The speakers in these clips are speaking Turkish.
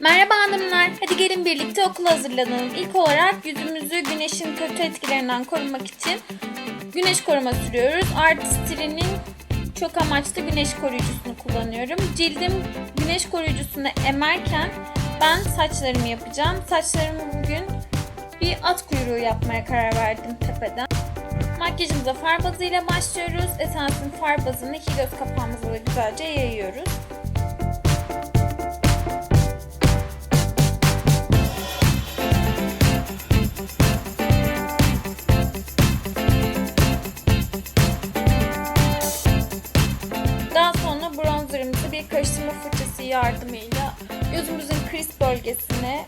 Merhaba hanımlar, hadi gelin birlikte okula hazırlanalım. İlk olarak yüzümüzü güneşin kötü etkilerinden korumak için güneş koruma sürüyoruz. Artistri'nin çok amaçlı güneş koruyucusunu kullanıyorum. Cildim güneş koruyucusunu emerken ben saçlarımı yapacağım. Saçlarımı bugün bir at kuyruğu yapmaya karar verdim tepeden. Makyajımıza far bazıyla başlıyoruz. Esensin far bazını iki göz kapağımıza da güzelce yayıyoruz. Fırçası yardımıyla gözümüzün kriz bölgesine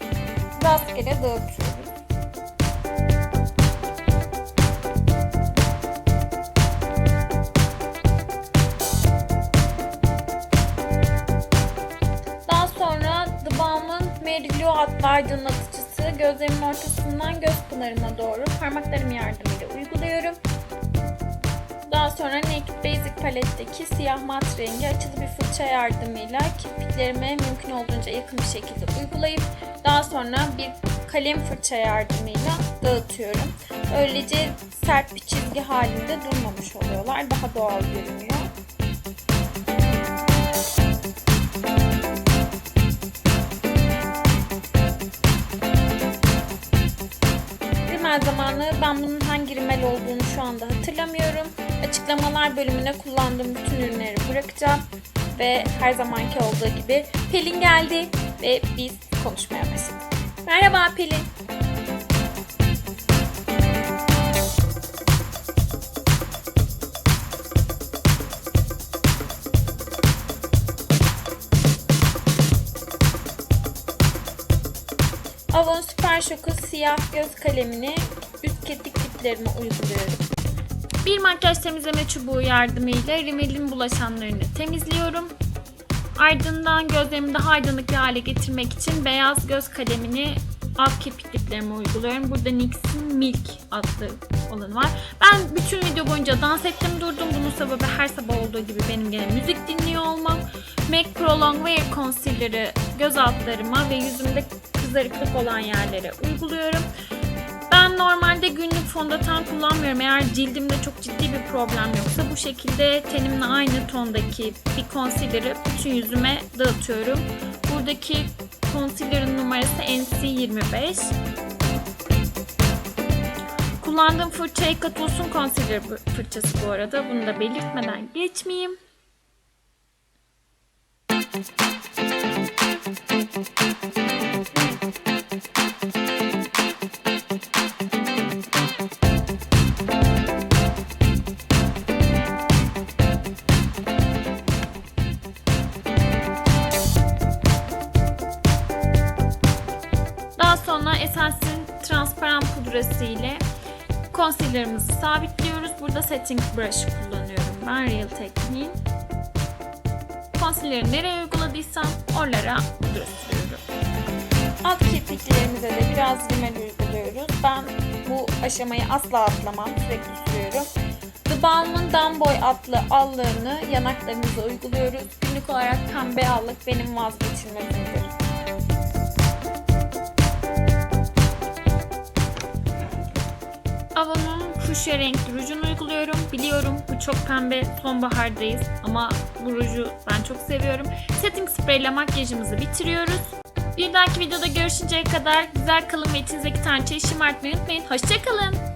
rastgele dağıtıyoruz. Daha sonra The Balm'ın Mary Lou adlı aydınlatıcısı gözlerimin ortasından göz pınarıma doğru parmaklarım yardımıyla uyguluyorum. Daha sonra Naked paletteki siyah mat rengi açılı bir fırça yardımıyla kirpiklerime mümkün olduğunca yakın bir şekilde uygulayıp daha sonra bir kalem fırça yardımıyla dağıtıyorum. Böylece sert bir çizgi halinde durmamış oluyorlar. Daha doğal görünüyor. Zamanı ben bunun hangi rimel olduğunu şu anda hatırlamıyorum. Açıklamalar bölümüne kullandığım bütün ürünleri bırakacağım. Ve her zamanki olduğu gibi Pelin geldi ve biz konuşmaya başladık. Merhaba Pelin. Avon Super Shock'u siyah göz kalemini üst kirpik diplerime uyguluyorum. Bir makyaj temizleme çubuğu yardımıyla rimelin bulaşanlarını temizliyorum. Ardından gözlerimi daha aydınlık bir hale getirmek için beyaz göz kalemini alt kirpik diplerime uyguluyorum. Burada NYX'in Milk adlı olanı var. Ben bütün video boyunca dans ettim durdum. Bunun sebebi her sabah olduğu gibi benim gene müzik dinliyor olmam. MAC Pro Long Wear Concealer'ı göz altlarıma ve yüzümde kızarıklık olan yerlere uyguluyorum. Ben normalde günlük fondöten kullanmıyorum. Eğer cildimde çok ciddi bir problem yoksa bu şekilde tenimle aynı tondaki bir concealer'ı bütün yüzüme dağıtıyorum. Buradaki concealer'ın numarası NC25. Kullandığım fırça Ekat Olsun Concealer fırçası bu arada. Bunu da belirtmeden geçmeyeyim. Daha Essence'in transparan pudrası ile concealer'ımızı sabitliyoruz. Burada setting brush kullanıyorum ben Real Technique'in. Concealer'ı nereye uyguladıysam oralara pudra sürüyorum. Alt kirpiklerimize de biraz rimel uyguluyoruz. Ben bu aşamayı asla atlamam. Sürekli sürüyorum. The Balm'ın Dumboy adlı allığını yanaklarımıza uyguluyoruz. Günlük olarak pembe allık benim vazgeçilmezimdir. Avon'un kuşya renkli rujunu uyguluyorum. Biliyorum bu çok pembe, sonbahardayız ama bu ruju ben çok seviyorum. Setting spray ile makyajımızı bitiriyoruz. Bir dahaki videoda görüşünceye kadar güzel kalın ve içinizdeki tanrıçayı şımartmayı unutmayın. Hoşçakalın.